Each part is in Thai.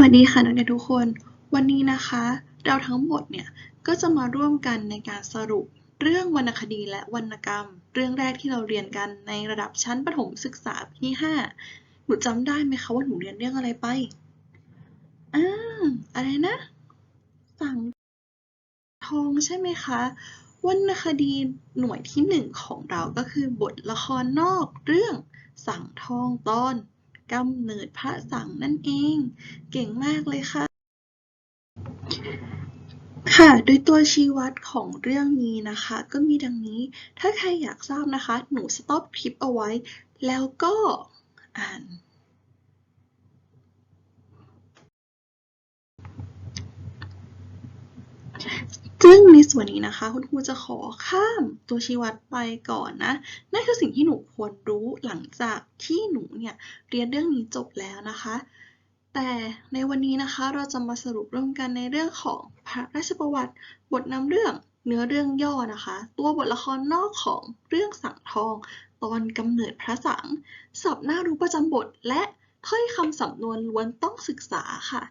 วัสดีค่ะนักเรียนทุกคน วันนี้นะคะ เราทั้งหมดเนี่ยก็จะมาร่วมกันในการสรุปเรื่องวรรณคดีและวรรณกรรม เรื่องแรกที่เราเรียนกันในระดับชั้นประถมศึกษาปีที่5หนูจำได้ไหมคะว่าหนูเรียนเรื่องอะไรไปอ่าอะไรนะสังทองใช่ไหมคะวรรณคดีหน่วยที่หนึ่งของเราก็คือบทละครนอกเรื่องสังทองตอน กำเนิดพระสังนั่นเอง เก่งมากเลยค่ะ ค่ะ โดยตัวชี้วัดของเรื่องนี้นะคะ ก็มีดังนี้ ถ้าใครอยากทราบนะคะ หนูสต็อปคลิปเอาไว้ แล้วก็อ่าน ซึ่งในส่วนนี้นะคะ คุณครูจะขอข้ามตัวชี้วัดไปก่อนนะ นั่นคือสิ่งที่หนูควรรู้หลังจากที่หนูเนี่ยเรียนเรื่องนี้จบแล้วนะคะ แต่ในวันนี้นะคะเราจะมาสรุปร่วมกันในเรื่องของพระราชประวัติ บทนำเรื่องเนื้อเรื่องย่อนะคะ ตัวบทละครนอกของเรื่องสังทอง ตอนกำเนิดพระสัง ศัพท์หน่ารู้ประจำบทและถ้อยคำสำนวนล้วนต้องศึกษาค่ะ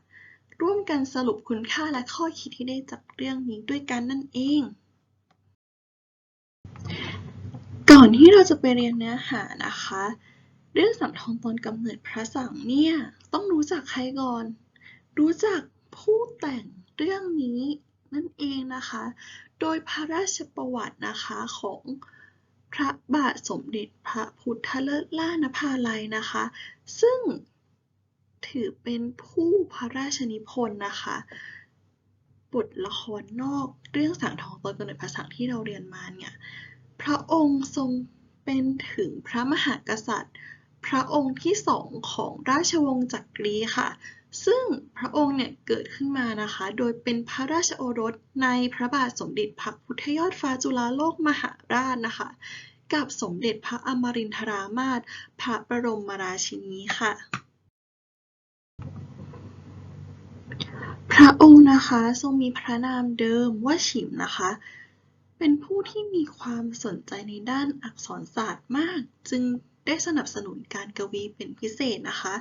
ร่วมกันสรุปคุณค่าและข้อคิดที่ได้จากเรื่องนี้ด้วยกันนั่นเอง ก่อนที่เราจะไปเรียนเนื้อหานะคะ เรื่องสังทองตอนกำเนิดพระสังเนี่ย ต้องรู้จักใครก่อน รู้จักผู้แต่งเรื่องนี้นั่นเองนะคะ โดยพระราชประวัตินะคะของพระบาทสมเด็จพระพุทธเลิศล่านภาลัยนะคะ ซึ่ง ถือเป็นผู้พระราชนิพนธ์นะคะบทละครนอกเรื่องสังทองตอนกำเนิดพระสังที่เราเรียนมาเนี่ย พระองค์ทรงเป็นถึงพระมหากษัตริย์ พระองค์ที่สองของราชวงศ์จักรีค่ะ ซึ่งพระองค์เนี่ยเกิดขึ้นมานะคะ โดยเป็นพระราชโอรสในพระบาทสมเด็จพระพุทธยอดฟ้าจุฬาโลกมหาราชนะคะ กับสมเด็จพระอมรินทรามาศพระบรมราชินีค่ะ พระองค์นะคะทรงมีพระนามเดิมว่าฉิมนะคะ เป็นผู้ที่มีความสนใจในด้านอักษรศาสตร์มาก จึงได้สนับสนุนการกวีเป็นพิเศษนะคะ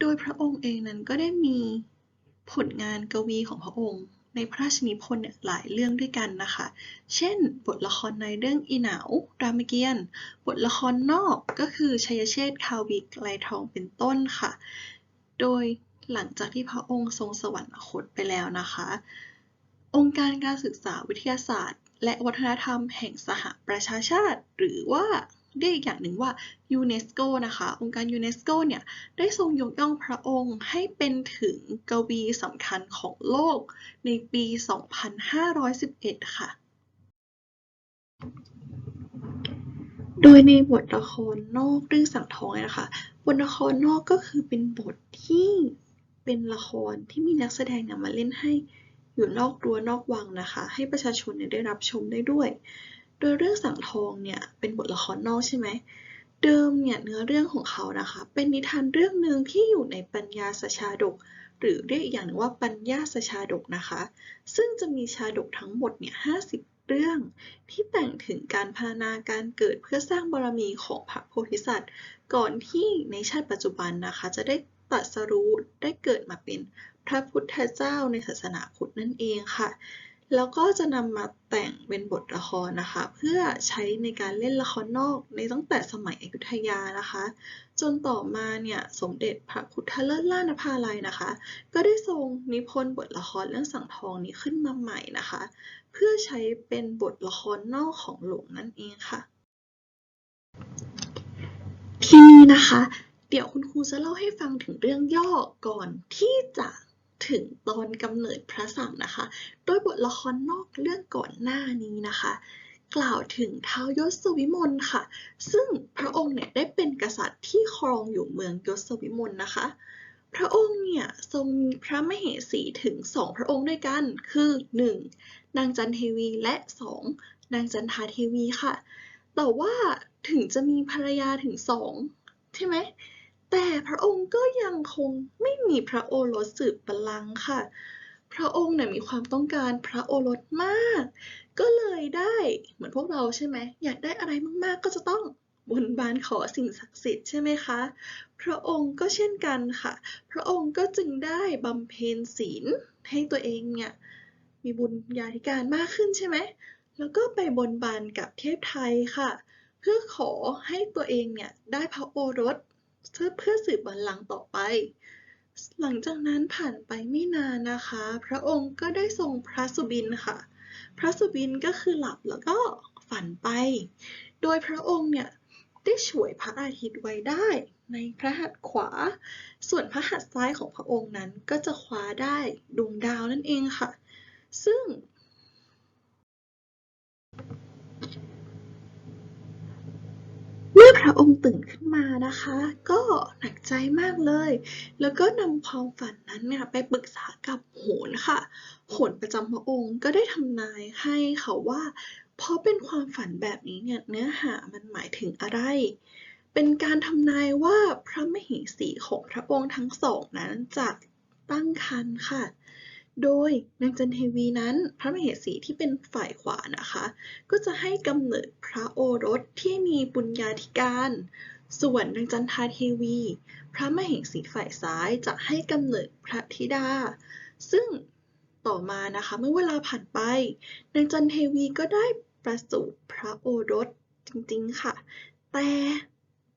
โดยพระองค์เองนั้นก็ได้มีผลงานกวีของพระองค์ ในพระราชนิพนธ์เนี่ยหลายเรื่องด้วยกันนะคะ เช่น บทละครในเรื่องอีหนารามเกียรติ์ บทละครนอกก็คือชัยเชษฐ์คาวิกไกลทองเป็นต้นค่ะ โดย หลังจากที่พระองค์ทรงสวรรคตไปแล้วนะคะ องค์การการศึกษาวิทยาศาสตร์ และวัฒนธรรมแห่งสหประชาชาติ หรือว่าเรียกอีกอย่างหนึ่งว่ายูเนสโกนะคะ องค์การยูเนสโกเนี่ยได้ทรงยกย่องพระองค์ให้เป็นถึงกวีสำคัญของโลกในปี 2511 ค่ะ โดยในบทละครนอกเรื่องสังทองนะคะ บทละครนอกก็คือเป็นบทที่ เป็นละครที่มีนักแสดงนี่ยมาเล่นให้อยู่นอกรั้วนอกวังนะคะ ให้ประชาชนเนี่ยได้รับชมได้ด้วย โดยเรื่องสังทองเนี่ยเป็นบทละครนอกใช่ไหมเดิมเนี่ยเนื้อเรื่องของเขานะคะ เป็นนิทานเรื่องหนึ่งที่อยู่ในปัญญาสชาดก หรือเรียกอีกอย่างหนึ่งว่าปัญญาสชาดกนะคะ ซึ่งจะมีชาดกทั้งหมดเนี่ย50เรื่องที่แต่งถึงการพรรณนาการเกิดเพื่อสร้างบารมีของพระโพธิสัตว์ ก่อนที่ในชาติปัจจุบันนะคะ จะได้ ตรัสรู้ได้เกิดมาเป็นพระพุทธเจ้าในศาสนาพุทธนั่นเองค่ะ แล้วก็จะนำมาแต่งเป็นบทละครนะคะ เพื่อใช้ในการเล่นละครนอกในตั้งแต่สมัยอยุธยานะคะ จนต่อมาเนี่ยสมเด็จพระพุทธเลิศล่านภาลัยนะคะ ก็ได้ทรงนิพนธ์บทละครเรื่องสังทองนี้ขึ้นมาใหม่นะคะ เพื่อใช้เป็นบทละครนอกของหลวงนั่นเองค่ะ ทีนี้นะคะ ดี๋ยวคุณครูจะเล่าให้ฟังถึงเรื่องย่อก่อนที่จะถึงตอนกำเนิดพระสังนะคะ โดยบทละครนอกเรื่องก่อนหน้านี้นะคะ กล่าวถึงท้าวยศวิมลค่ะ ซึ่งพระองค์เนี่ยได้เป็นกษัตริย์ที่ครองอยู่เมืองยศวิมลนะคะ พระองค์เนี่ยทรงมีพระมเหสีถึงสองพระองค์ด้วยกัน คือ 1. นางจันเทวีและ 2. นางจันทาเทวีค่ะ แต่ว่าถึงจะมีภรรยาถึงสองใช่ไหม แต่พระองค์ก็ยังคงไม่มีพระโอรสสืบบัลลังก์ค่ะ พระองค์เนี่ยมีความต้องการพระโอรสมาก ก็เลยได้เหมือนพวกเราใช่ไหมอยากได้อะไรมากๆ ก็จะต้องบนบานขอสิ่งศักดิ์สิทธิ์ใช่ไหมคะ พระองค์ก็เช่นกันค่ะ พระองค์ก็จึงได้บำเพ็ญศีลให้ตัวเองเนี่ยมีบุญญาธิการมากขึ้นใช่ไหม แล้วก็ไปบนบานกับเทพไทยค่ะ เพื่อขอให้ตัวเองเนี่ยได้พระโอรส เพื่อสืบบัลลังก์ต่อไป หลังจากนั้นผ่านไปไม่นานนะคะ พระองค์ก็ได้ทรงพระสุบินค่ะ พระสุบินก็คือหลับแล้วก็ฝันไป โดยพระองค์เนี่ยได้ฉวยพระอาทิตย์ไว้ได้ในพระหัตถ์ขวา ส่วนพระหัตถ์ซ้ายของพระองค์นั้นก็จะคว้าได้ดวงดาวนั่นเองค่ะ ซึ่ง เมื่อพระองค์ตื่นขึ้นมานะคะ ก็หนักใจมากเลย แล้วก็นำความฝันนั้นเนี่ยไปปรึกษากับโหรค่ะ โหรประจำพระองค์ก็ได้ทำนายให้ค่ะว่า เพราะเป็นความฝันแบบนี้เนี่ยเนื้อหามันหมายถึงอะไร เป็นการทำนายว่าพระมเหสีของพระองค์ทั้งสองนั้นจะตั้งครรภ์ค่ะ โดยนางจันเทวีนั้นพระมเหสีที่เป็นฝ่ายขวานะคะ ก็จะให้กำเนิดพระโอรสที่มีปุญญาธิการ ส่วนนางจันทาเทวี พระมเหสีฝ่ายซ้ายจะให้กำเนิดพระธิดา ซึ่งต่อมานะคะเมื่อเวลาผ่านไปนางจันเทวีก็ได้ประสูติพระโอรสจริงๆค่ะ แต่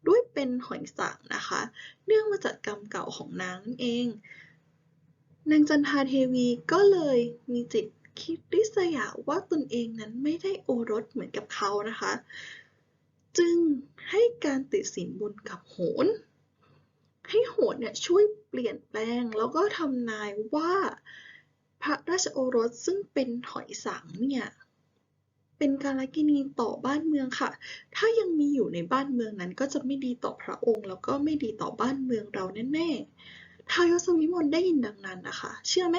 ด้วยเป็นหอยสังนะคะ เนื่องมาจากกรรมเก่าของนางนั่นเอง นางจันทาเทวีก็เลยมีจิตคิดริษยาว่าตนเองนั้นไม่ได้โอรสเหมือนกับเขานะคะ จึงให้การติดสินบนกับโหรให้โหรเนี่ยช่วยเปลี่ยนแปลงแล้วก็ทำนายว่าพระราชโอรสซึ่งเป็นหอยสังเนี่ยเป็นการลกินีต่อบ้านเมืองค่ะ ถ้ายังมีอยู่ในบ้านเมืองนั้นก็จะไม่ดีต่อพระองค์ แล้วก็ไม่ดีต่อบ้านเมืองเราแน่ๆ ท้าวยศวิมลได้ยินดังนั้นนะคะ เชื่อไหม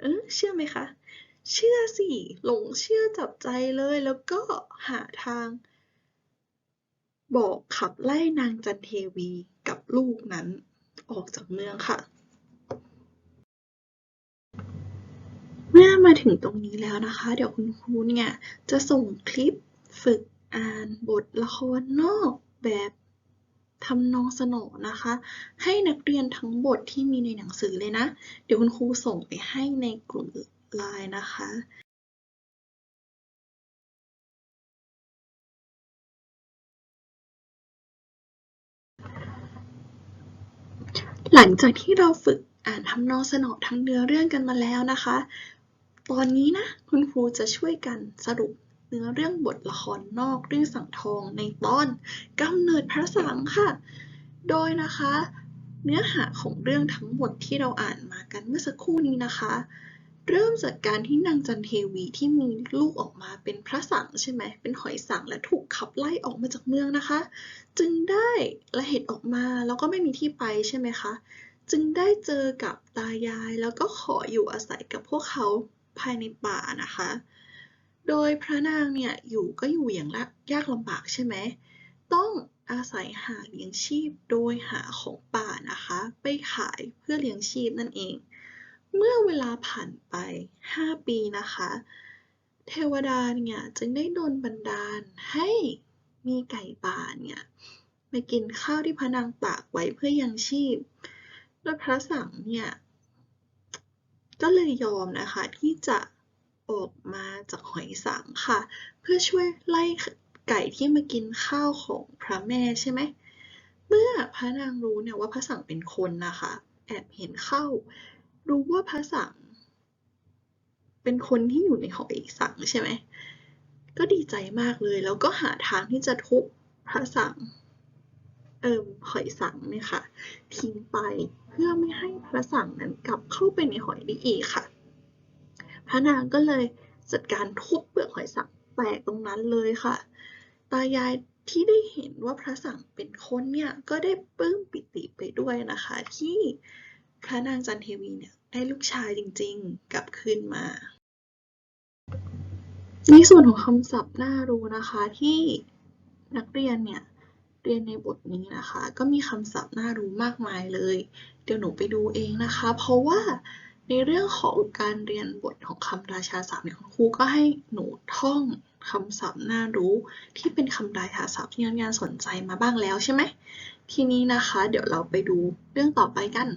เออเชื่อไหมคะ เชื่อสิ หลงเชื่อจับใจเลย แล้วก็หาทาง บอกขับไล่นางจันเทวีกับลูกนั้นออกจากเมืองค่ะ เมื่อมาถึงตรงนี้แล้วนะคะ เดี๋ยวคุณครูเนี่ยจะส่งคลิปฝึกอ่านบทละครนอกแบบ ทำนองสนอนะคะ ให้นักเรียนทั้งบทที่มีในหนังสือเลยนะ เดี๋ยวคุณครูส่งไปให้ในกลุ่มไลน์นะคะหลังจากที่เราฝึกอ่านทำนองสนอทั้งเนื้อเรื่องกันมาแล้วนะคะ ตอนนี้นะคุณครูจะช่วยกันสรุป เนื้อเรื่องบทละครนอกเรื่องสังทองในตอนกำเนิดพระสังค่ะ โดยนะคะ เนื้อหาของเรื่องทั้งหมดที่เราอ่านมากันเมื่อสักครู่นี้นะคะ เริ่มจากการที่นางจันเทวีที่มีลูกออกมาเป็นพระสังใช่ไหมเป็นหอยสังและถูกขับไล่ออกมาจากเมืองนะคะ จึงได้ละเหตุออกมาแล้วก็ไม่มีที่ไปใช่ไหมคะจึงได้เจอกับตายายแล้วก็ขออยู่อาศัยกับพวกเขาภายในป่านะคะ โดยพระนางเนี่ยอยู่ก็อยู่อย่างยากลำบากใช่ไหม ต้องอาศัยหาเลี้ยงชีพโดยหาของป่านะคะ ไปขายเพื่อเลี้ยงชีพนั่นเอง เมื่อเวลาผ่านไป 5 ปีนะคะ เทวดาเนี่ยจึงได้โดนบันดาลให้มีไก่ป่าเนี่ยมากินข้าวที่พระนางตากไว้เพื่อยังชีพ โดยพระสังเนี่ยก็เลยยอมนะคะที่จะ ออกมาจากหอยสังค่ะ เพื่อช่วยไล่ไก่ที่มากินข้าวของพระแม่ใช่ไหม เมื่อพระนางรู้เนี่ยว่าพระสังเป็นคนนะคะ แอบเห็นเข้า รู้ว่าพระสัง เป็นคนที่อยู่ในหอยสังใช่ไหม ก็ดีใจมากเลย แล้วก็หาทางที่จะทุบพระสังเอิมหอยสังเนี่ยค่ะ ทิ้งไปเพื่อไม่ให้พระสังนั้นกลับเข้าไปในหอยได้อีกค่ะ พระนางก็เลยจัดการทุบเปลือกหอยสังแตกตรงนั้นเลยค่ะ ตายายที่ได้เห็นว่าพระสังเป็นคนเนี่ยก็ได้ปลื้มปิติไปด้วยนะคะ ที่พระนางจันเทวีเนี่ยได้ลูกชายจริงๆ กลับคืนมาในส่วนของคำศัพท์น่ารู้นะคะที่นักเรียนเนี่ยเรียนในบทนี้นะคะ ก็มีคำศัพท์น่ารู้มากมายเลย เดี๋ยวหนูไปดูเองนะคะ เพราะว่า ในเรื่องของการเรียนบทของคำราชาศัพท์เนี่ยคุณครูก็ให้หนูท่องคำศัพท์น่ารู้ที่เป็นคำราชาศัพท์ที่นักเรียนสนใจมาบ้างแล้วใช่ไหมทีนี้นะคะ เดี๋ยวเราไปดูเรื่องต่อไปกัน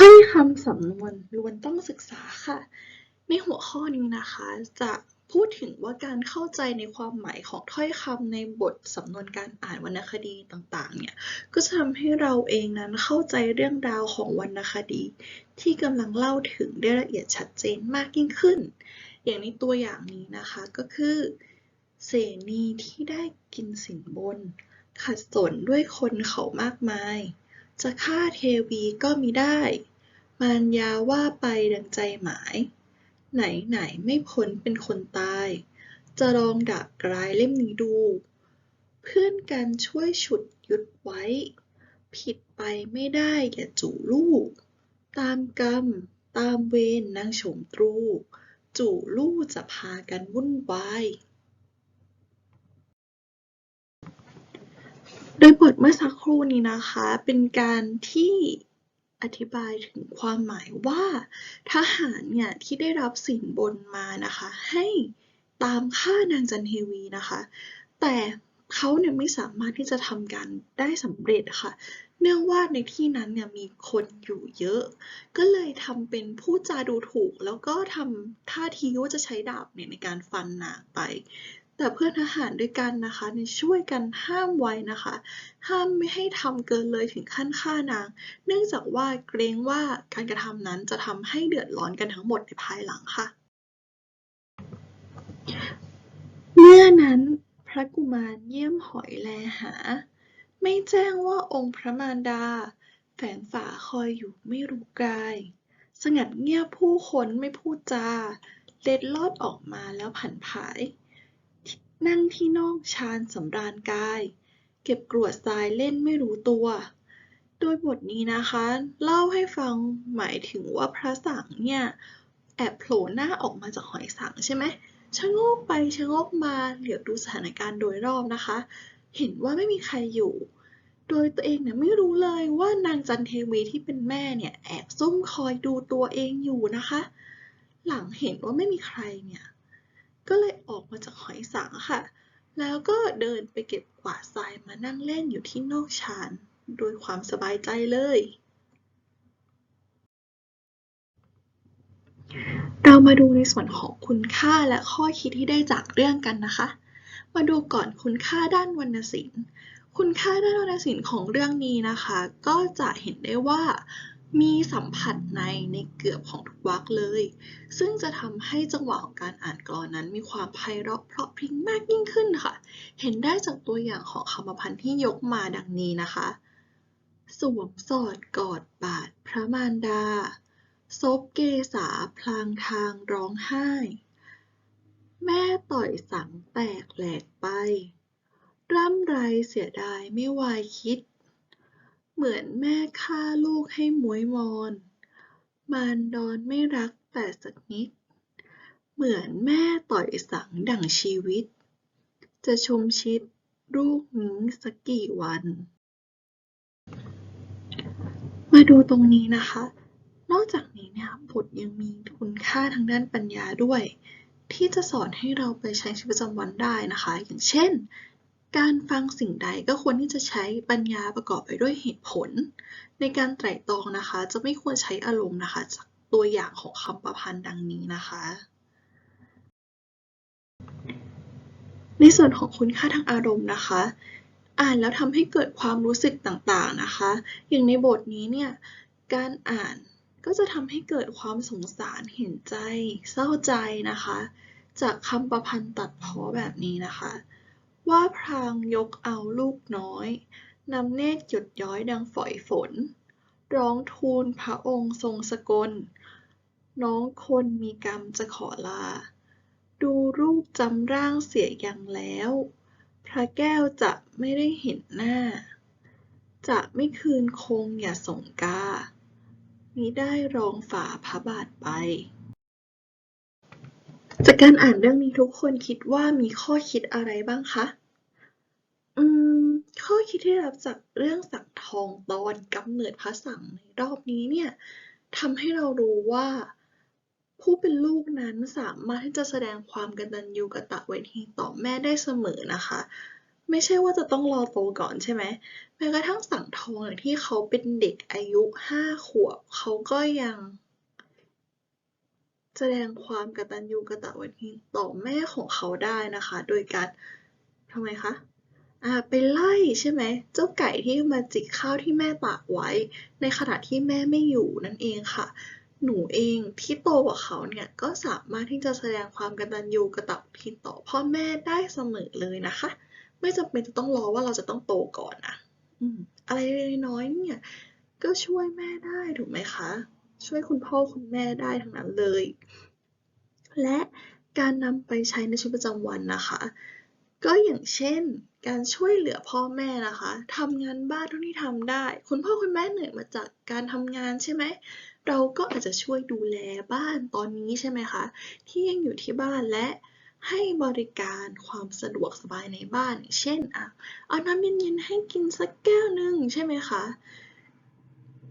ถ้อยคำสำนวนล้วนต้องศึกษาค่ะ ในหัวข้อนี้นะคะ จะพูดถึงว่าการเข้าใจในความหมายของถ้อยคำในบทสำนวนการอ่านวรรณคดีต่างๆ เนี่ย ก็จะทำให้เราเองนั้นเข้าใจเรื่องราวของวรรณคดี ที่กำลังเล่าถึงได้ละเอียดชัดเจนมากยิ่งขึ้น อย่างในตัวอย่างนี้นะคะก็คือ เสนีที่ได้กินสินบนขัดสนด้วยคนเขามากมาย จะฆ่าเทวีก็มิได้ มารยาว่าไปดังใจหมาย ไหนไหนไม่พ้นเป็นคนตาย จะลองดักกลายเล่มนี้ดู เพื่อนกันช่วยฉุดยุดไว้ ผิดไปไม่ได้อย่าจู่ลูก ตามกรรม ตามเวรนางโฉมตรู จู่ลู่จะพากันวุ่นวาย โดยบทเมื่อสักครู่นี้นะคะ เป็นการที่อธิบายถึงความหมายว่า ทหารเนี่ยที่ได้รับสินบนมานะคะ ให้ตามฆ่านางจันเทวีนะคะ แต่เขาเนี่ยไม่สามารถที่จะทำการได้สำเร็จค่ะ เนื่องว่าในที่นั้นเนี่ยมีคนอยู่เยอะ ก็เลยทำเป็นพูดจาดูถูก แล้วก็ทำท่าทีว่าจะใช้ดาบเนี่ยในการฟันนางไป แต่เพื่อนทหารด้วยกันนะคะเนี่ยช่วยกันห้ามไว้นะคะ ห้ามไม่ให้ทำเกินเลยถึงขั้นฆ่านาง เนื่องจากว่าเกรงว่าการกระทำนั้นจะทำให้เดือดร้อนกันทั้งหมดในภายหลังค่ะ เมื่อนั้นพระกุมารเยี่ยมหอยแลหา ไม่แจ้งว่าองค์พระมารดา แฝงฝาคอยอยู่ไม่รู้กาย สงัดเงียบผู้คนไม่พูดจาเล็ดลอดออกมาแล้วผันผาย นั่งที่นอกชานสำราญกาย เก็บกรวดทรายเล่นไม่รู้ตัว โดยบทนี้นะคะ เล่าให้ฟังหมายถึงว่าพระสังเนี่ย แอบโผล่หน้าออกมาจากหอยสังใช่ไหมชะโงกไปชะโงกมาเหลียวดูสถานการณ์โดยรอบนะคะ เห็นว่าไม่มีใครอยู่ โดยตัวเองเนี่ยไม่รู้เลยว่านางจันเทวีที่เป็นแม่เนี่ยแอบซุ่มคอยดูตัวเองอยู่นะคะ หลังเห็นว่าไม่มีใครเนี่ย ก็เลยออกมาจากหอยสังค่ะ แล้วก็เดินไปเก็บกวาดทรายมานั่งเล่นอยู่ที่นอกชานโดยความสบายใจเลย เรามาดูในส่วนของคุณค่าและข้อคิดที่ได้จากเรื่องกันนะคะ มาดูก่อนคุณค่าด้านวรรณศิลป์ คุณค่าด้านวรรณศิลป์ของเรื่องนี้นะคะ ก็จะเห็นได้ว่า มีสัมผัสในในเกือบของทุกวรรคเลย ซึ่งจะทำให้จังหวะของการอ่านกลอนนั้น มีความไพเราะเพราะพริ้งมากยิ่งขึ้นค่ะ เห็นได้จากตัวอย่างของคำพันธ์ที่ยกมาดังนี้นะคะ สวมสอดกอดบาทพระมารดา ซบเกษาพลางทางร้องไห้ แม่ต่อยสังแตกแหลกไป ร่ำไรเสียดายไม่วายคิด เหมือนแม่ฆ่าลูกให้หมวยมอน มารดอนไม่รักแต่สักนิด เหมือนแม่ต่อยสังดั่งชีวิต จะชมชิดลูกนี้สักกี่วัน มาดูตรงนี้นะคะ นอกจากนี้เนี่ยบทยังมีคุณค่าทางด้านปัญญาด้วย ที่จะสอนให้เราไปใช้ชีวิตประจำวันได้นะคะ อย่างเช่น การฟังสิ่งใดก็ควรที่จะใช้ปัญญาประกอบไปด้วยเหตุผล ในการไตร่ตรองนะคะ จะไม่ควรใช้อารมณ์นะคะจากตัวอย่างของคำประพันธ์ดังนี้นะคะ ในส่วนของคุณค่าทางอารมณ์นะคะ อ่านแล้วทำให้เกิดความรู้สึกต่างๆนะคะ อย่างในบทนี้เนี่ยการอ่านก็จะทำให้เกิดความสงสารเห็นใจ เศร้าใจนะคะ จากคำประพันธ์ตัดเพ้อแบบนี้นะคะ ว่าพรางยกเอาลูกน้อยนำเนตรหยดย้อยดังฝอยฝน ร้องทูลพระองค์ทรงสกล น้องคนมีกรรมจะขอลา ดูรูปจำร่างเสียยังแล้ว พระแก้วจะไม่ได้เห็นหน้า จะไม่คืนคงอย่าส่งกามิได้รองฝ่าพระบาทไป จากการอ่านเรื่องนี้ทุกคนคิดว่ามีข้อคิดอะไรบ้างคะ อืม ข้อคิดที่รับจากเรื่องสังทองตอนกำเนิดพระสังในรอบนี้เนี่ยทำให้เรารู้ว่า ผู้เป็นลูกนั้นสามารถที่จะแสดงความกตัญญูกตะเวทีต่อแม่ได้เสมอนะคะ ไม่ใช่ว่าจะต้องรอโตก่อนใช่ไหมแม้กระทั่งสังทองที่เขาเป็นเด็กอายุห้าขวบเขาก็ยัง แสดงความกตัญญูกตเวทีต่อแม่ของเขาได้นะคะ โดยการทำไมคะอ่าไปไล่ใช่ไหมเจ้าไก่ที่มาจิกข้าวที่แม่ตากไว้ ในขณะที่แม่ไม่อยู่นั่นเองค่ะ หนูเองที่โตกว่าเขาเนี่ยก็สามารถที่จะแสดงความกตัญญูกตเวทีต่อพ่อแม่ได้เสมอเลยนะคะ ไม่จำเป็นจะต้องรอว่าเราจะต้องโตก่อนนะอืมอะไรเล็กน้อยๆเนี่ยก็ช่วยแม่ได้ถูกไหมคะ ช่วยคุณพ่อคุณแม่ได้ทั้งนั้นเลย และการนำไปใช้ในชีวิตประจำวันนะคะ ก็อย่างเช่น การช่วยเหลือพ่อแม่นะคะทำงานบ้านเท่าที่ทำได้ คุณพ่อคุณแม่เหนื่อยมาจากการทำงานใช่ไหมเราก็อาจจะช่วยดูแลบ้านตอนนี้ใช่ไหมคะ ที่ยังอยู่ที่บ้านและให้บริการความสะดวกสบายในบ้าน เช่นอะเอาน้ำเย็นๆให้กินสักแก้วหนึ่งใช่ไหมคะ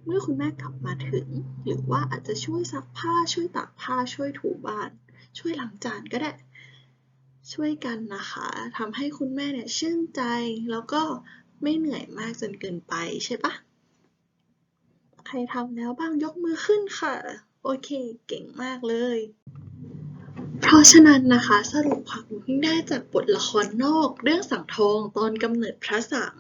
เมื่อคุณแม่กลับมาถึง หรือว่าอาจจะช่วยซักผ้าช่วยตากผ้าช่วยถูบ้าน ช่วยล้างจานก็ได้ ช่วยกันนะคะทำให้คุณแม่เนี่ยชื่นใจ แล้วก็ไม่เหนื่อยมากจนเกินไปใช่ปะใครทำแล้วบ้างยกมือขึ้นค่ะ โอเค เก่งมากเลย เพราะฉะนั้นนะคะสรุปความรู้ที่ได้จากบทละครนอกเรื่องสังทองตอนกำเนิดพระสัง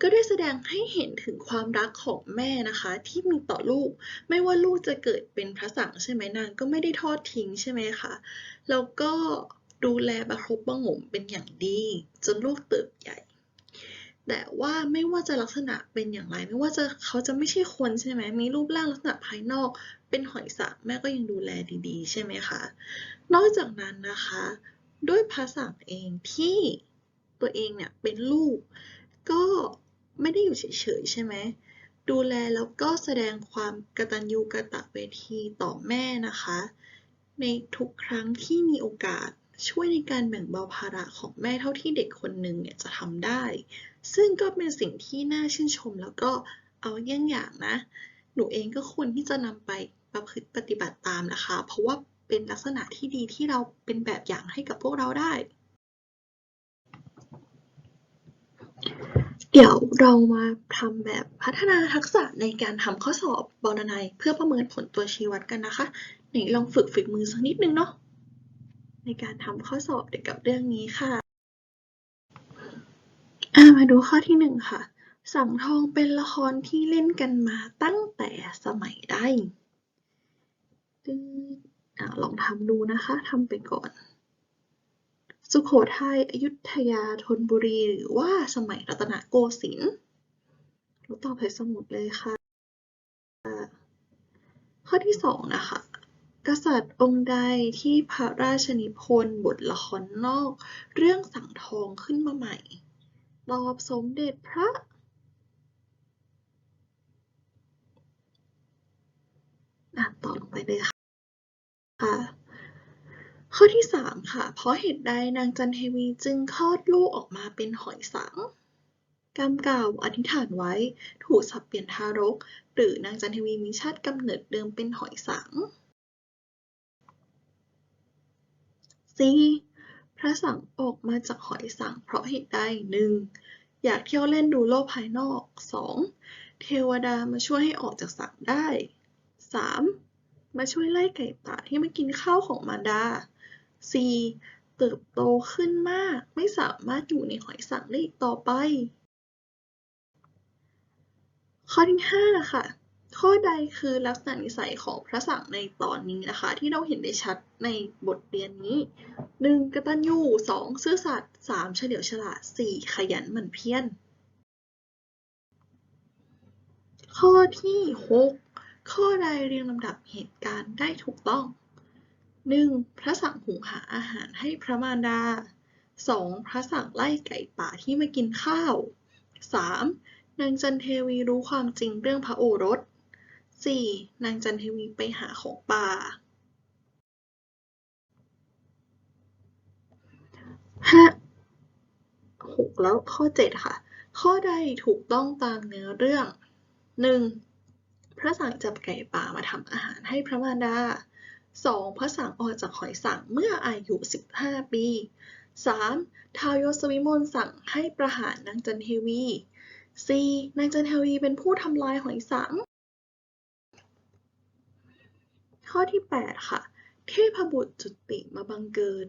ก็ได้แสดงให้เห็นถึงความรักของแม่นะคะ ที่มีต่อลูก ไม่ว่าลูกจะเกิดเป็นพระสังใช่ไหมนางก็ไม่ได้ทอดทิ้งใช่ไหมคะแล้วก็ดูแลประคบประงมเป็นอย่างดี จนลูกเติบใหญ่ แต่ว่าไม่ว่าจะลักษณะเป็นอย่างไร ไม่ว่าจะเขาจะไม่ใช่คนใช่ไหมมีรูปร่างลักษณะภายนอก เป็นหอยสังแม่ก็ยังดูแลดีๆ ใช่ไหมคะ นอกจากนั้นนะคะ ด้วยภาษาเองที่ตัวเองเนี่ยเป็นลูก ก็ไม่ได้อยู่เฉยๆใช่ไหมดูแลแล้วก็แสดงความกตัญญูกตเวทีต่อแม่นะคะ ในทุกครั้งที่มีโอกาสช่วยในการแบ่งเบาภาระของแม่เท่าที่เด็กคนหนึ่งเนี่ยจะทำได้ ซึ่งก็เป็นสิ่งที่น่าชื่นชมแล้วก็เอาเยี่ยงอย่างนะ หนูเองก็ควรที่จะนำไปประพฤติปฏิบัติตามนะคะ เพราะว่าเป็นลักษณะที่ดีที่เราเป็นแบบอย่างให้กับพวกเราได้ เดี๋ยวเรามาทำแบบพัฒนาทักษะในการทำข้อสอบบรนัยเพื่อประเมินผลตัวชี้วัดกันนะคะไหนลองฝึกฝีมือสักนิดนึงเนาะในการทำข้อสอบเกี่ยวกับเรื่องนี้ค่ะ มาดูข้อที่หนึ่งค่ะ สังทองเป็นละครที่เล่นกันมาตั้งแต่สมัยใดอลองทำดูนะคะทำไปก่อน สุโขทัยอยุธยาธนบุรี หรือว่าสมัยรัตนโกสินทร์เราตอบใส่สมุดเลยค่ะ ข้อที่สองนะคะ กษัตริย์องค์ใดที่พระราชนิพนธ์บทละครนอก เรื่องสังทองขึ้นมาใหม่ ตอบสมเด็จพระ อะต่อลงไปเลยค่ะข้อที่สามค่ะ เพราะเหตุใดนางจันเทวีจึงคลอดลูกออกมาเป็นหอยสังกรรมเก่าอธิษฐานไว้ถูกสับเปลี่ยนทารก หรือนางจันเทวีมีชาติกำเนิดเดิมเป็นหอยสัง C พระสังออกมาจากหอยสังเพราะเหตุใดหนึ่งอยากเที่ยวเล่นดูโลกภายนอก 2. เทวดามาช่วยให้ออกจากสังได้ 3. มาช่วยไล่ไก่ป่าที่มากินข้าวของมารดา 4. เติบโตขึ้นมากไม่สามารถอยู่ในหอยสังได้อีกต่อไป ข้อที่5ค่ะ ข้อใดคือลักษณะนิสัยของพระสังในตอนนี้นะคะ ที่เราเห็นได้ชัดในบทเรียนนี้ 1. กตัญญู 2. ซื่อสัตย์ 3. เฉลียวฉลาด 4. ขยันหมั่นเพียรข้อที่ 6 ข้อใดเรียงลำดับเหตุการณ์ได้ถูกต้อง 1. พระสั่งหุงหาอาหารให้พระมารดา 2. พระสั่งไล่ไก่ป่าที่มากินข้าว 3. นางจันเทวีรู้ความจริงเรื่องพระโอรส 4. นางจันเทวีไปหาของป่าห้าหกแล้วข้อเจ็ดค่ะ ข้อใดถูกต้องตามเนื้อเรื่อง 1. พระสังจับไก่ป่ามาทำอาหารให้พระมารดา 2. พระสังออกจากหอยสังเมื่ออายุ 15 ปี 3. ทาวยศวิมลสั่งให้ประหารนางจันเทวี 4. นางจันเทวีเป็นผู้ทำลายหอยสัง ข้อที่ 8 ค่ะ เทพบุตรจุติมาบังเกิด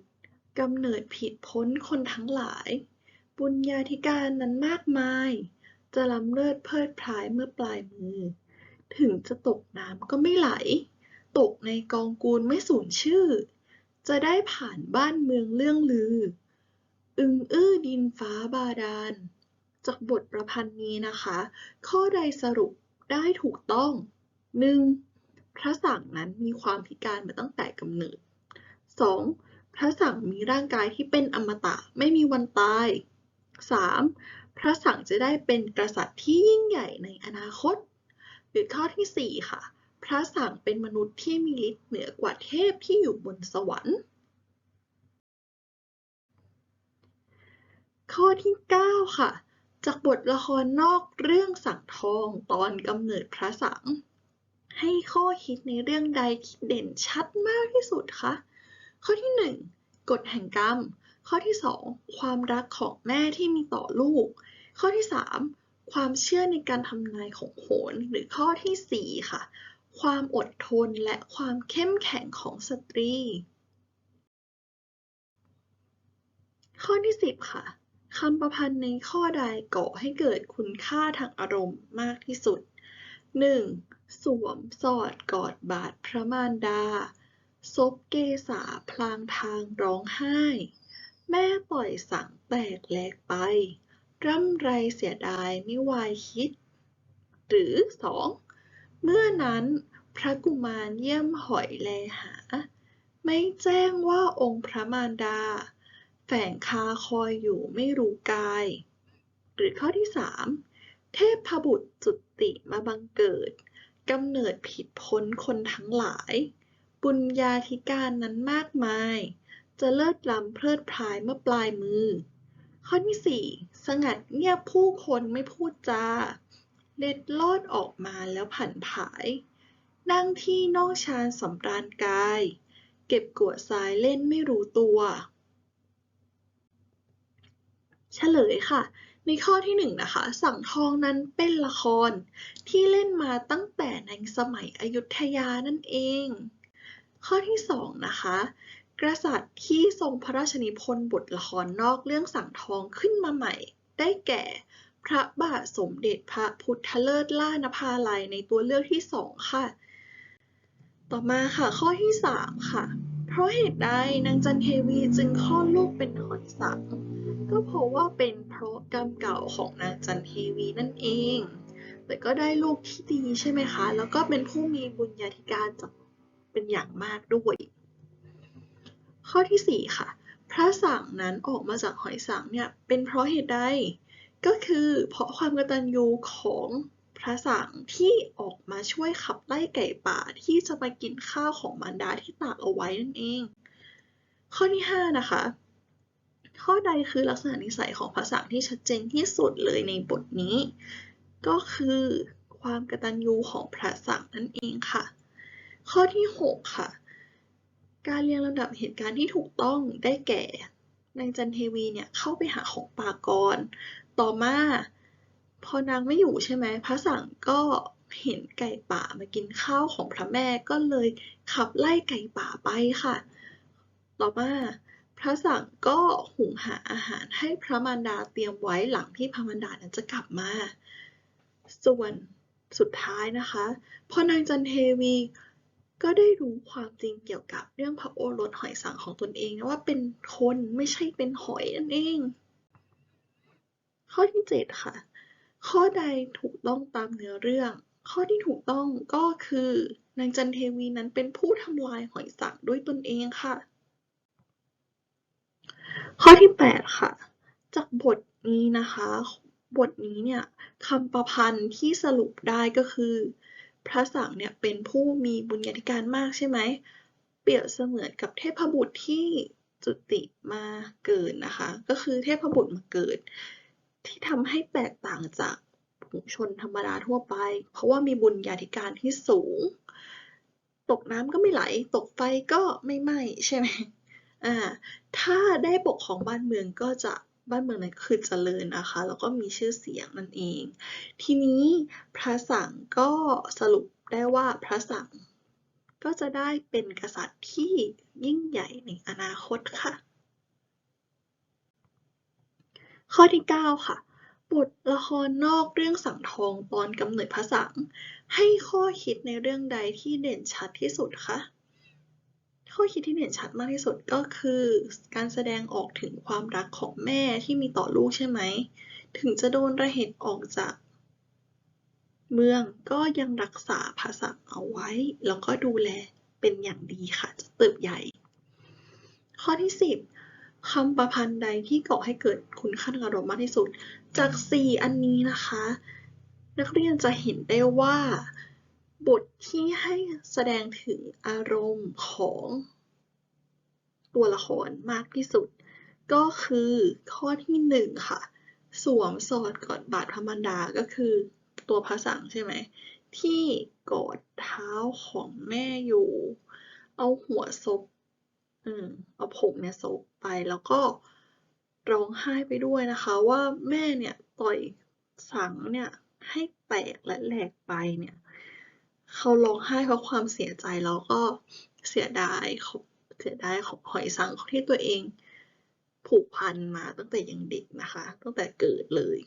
กำเนิดผิดพ้นคนทั้งหลาย บุญญาธิการนั้นมากมาย จะล้ำเลิศเพิดพลายเมื่อปลายมือ ถึงจะตกน้ำก็ไม่ไหล ตกในกองกูลไม่สูญชื่อ จะได้ผ่านบ้านเมืองเรื่องลือ อึงอื้อดินฟ้าบาดาล จากบทประพันธ์นี้นะคะ ข้อใดสรุปได้ถูกต้อง 1. พระสังนั้นมีความพิการมาตั้งแต่กำเนิด 2. พระสังมีร่างกายที่เป็นอมตะไม่มีวันตาย 3. พระสังจะได้เป็นกษัตริย์ที่ยิ่งใหญ่ในอนาคต หรือข้อที่ 4 ค่ะ พระสังเป็นมนุษย์ที่มีฤทธิ์เหนือกว่าเทพที่อยู่บนสวรรค์ ข้อที่ 9 ค่ะ จากบทละครนอกเรื่องสังทองตอนกำเนิดพระสัง ให้ข้อคิดในเรื่องใดคิดเด่นชัดมากที่สุดคะ ข้อที่ 1 กฎแห่งกรรม ข้อที่ 2 ความรักของแม่ที่มีต่อลูก ข้อที่ 3 ความเชื่อในการทำนายของโหรหรือข้อทีสี่ 4 ค่ะ ความอดทนและความเข้มแข็งของสตรี ข้อที่ 10 ค่ะคำประพันธ์ในข้อใดก่อให้เกิดคุณค่าทางอารมณ์มากที่สุด 1. สวมสอดกอดบาทพระมารดา ซบเกษาพลางทางร้องไห้ แม่ปล่อยสังแตกแหลกไป ร่ำไรเสียดายไม่วายคิด หรือ 2. เมื่อนั้นพระกุมารเยี่ยมหอยแลหา ไม่แจ้งว่าองค์พระมารดา แฝงคาคอยอยู่ไม่รู้กาย หรือข้อที่ 3 เทพบุตรจุติมาบังเกิดกำเนิดผิดพ้นคนทั้งหลาย บุญญาธิการนั้นมากมาย จะเลิศล้ำเพลิดเพลายเมื่อปลายมือ ข้อที่ 4 สงัดเงียบผู้คนไม่พูดจา เล็ดลอดออกมาแล้วผันผาย นั่งที่นอกชานสำราญกาย เก็บกวดทรายเล่นไม่รู้ตัวเฉลยค่ะ ในข้อที่หนึ่งนะคะ สังทองนั้นเป็นละคร ที่เล่นมาตั้งแต่ในสมัยอยุธยานั่นเอง ข้อที่สองนะคะ กษัตริย์ที่ทรงพระราชนิพนธ์บทละครนอกเรื่องสังทองขึ้นมาใหม่ ได้แก่ พระบาทสมเด็จพระพุทธเลิศล่านภาลัยในตัวเลือกที่สองค่ะ ต่อมาค่ะข้อที่สามค่ะ เพราะเหตุใดนางจันเทวีจึงคลอดลูกเป็นหอยสังก็เพราะว่าเป็นเพราะกรรมเก่าของนางจันเทวีนั่นเอง แต่ก็ได้ลูกที่ดีใช่ไหมคะ แล้วก็เป็นผู้มีบุญญาธิการจากเป็นอย่างมากด้วย ข้อที่ 4 ค่ะ พระสังนั้นออกมาจากหอยสังเนี่ยเป็นเพราะเหตุใด ก็คือเพราะความกตัญญูของพระสังที่ออกมาช่วยขับไล่ไก่ป่าที่จะมากินข้าวของมารดาที่ตากเอาไว้นั่นเอง ข้อที่ 5 นะคะ ข้อใดคือลักษณะนิสัยของพระสังที่ชัดเจนที่สุดเลยในบทนี้ ก็คือความกตัญญูของพระสังนั่นเองค่ะ ข้อที่ 6 ค่ะ การเรียงลำดับเหตุการณ์ที่ถูกต้องได้แก่นางจันเทวีเนี่ยเข้าไปหาของป่าก่อน ต่อมาพอนางไม่อยู่ใช่ไหมพระสังก็เห็นไก่ป่ามากินข้าวของพระแม่ก็เลยขับไล่ไก่ป่าไปค่ะ ต่อมาพระสังก็หุงหาอาหารให้พระมารดาเตรียมไว้หลังที่พระมารดานั้นจะกลับมา ส่วนสุดท้ายนะคะพอนางจันเทวี ก็ได้รู้ความจริงเกี่ยวกับเรื่องพระโอรสหอยสังของตนเองนะว่าเป็นคนไม่ใช่เป็นหอยนั่นเอง ข้อที่ 7 ค่ะ ข้อใดถูกต้องตามเนื้อเรื่อง ข้อที่ถูกต้องก็คือนางจันเทวีนั้นเป็นผู้ทำลายหอยสังด้วยตนเองค่ะ ข้อที่ 8 ค่ะ จากบทนี้นะคะ บทนี้เนี่ยคำประพันธ์ที่สรุปได้ก็คือ พระสังเนี่ยเป็นผู้มีบุญญาธิการมากใช่ไหม เปรียบเสมือนกับเทพบุตรที่จุติมาเกิดนะคะ ก็คือเทพบุตรมาเกิด ที่ทำให้แตกต่างจากผู้ชนธรรมดาทั่วไป เพราะว่ามีบุญญาธิการที่สูง ตกน้ำก็ไม่ไหล ตกไฟก็ไม่ไหม้ใช่ไหมอ่า ถ้าได้ปกครองบ้านเมืองก็จะ บ้านเมืองนั้นก็คือเจริญนะคะ แล้วก็มีชื่อเสียงนั่นเอง ทีนี้พระสังก็สรุปได้ว่าพระสังก็จะได้เป็นกษัตริย์ที่ยิ่งใหญ่ในอนาคตค่ะ ข้อที่ 9 ค่ะบทละครนอกเรื่องสังทองตอนกำเนิดพระสัง ให้ข้อคิดในเรื่องใดที่เด่นชัดที่สุดคะ ข้อคิดที่เด่นชัดมากที่สุดก็คือการแสดงออกถึงความรักของแม่ที่มีต่อลูกใช่ไหม ถึงจะโดนระเหตุออกจากเมืองก็ยังรักษาภาษาเอาไว้ แล้วก็ดูแลเป็นอย่างดีค่ะจนเติบใหญ่ ข้อที่ 10คำประพันธ์ใดที่ก่อให้เกิดคุณค่าทางอารมณ์มากที่สุด จาก 4 อันนี้นะคะ นักเรียนจะเห็นได้ว่า บทที่ให้แสดงถึงอารมณ์ของตัวละครมากที่สุด ก็คือข้อที่1ค่ะ สวมสอดกอดบาทพระมารดาก็คือตัวพระสังใช่ไหม ที่กอดเท้าของแม่อยู่ เอาหัวซบอืมเอาผมเนี่ยซบไปแล้วก็ร้องไห้ไปด้วยนะคะว่าแม่เนี่ยต่อยสังเนี่ยให้แตกและแหลกไปเนี่ย เขาร้องไห้เพราะความเสียใจแล้วก็เสียดายของเสียดายของหอยสังที่ตัวเองผูกพันมาตั้งแต่ยังเด็กนะคะ ตั้งแต่เกิดเลย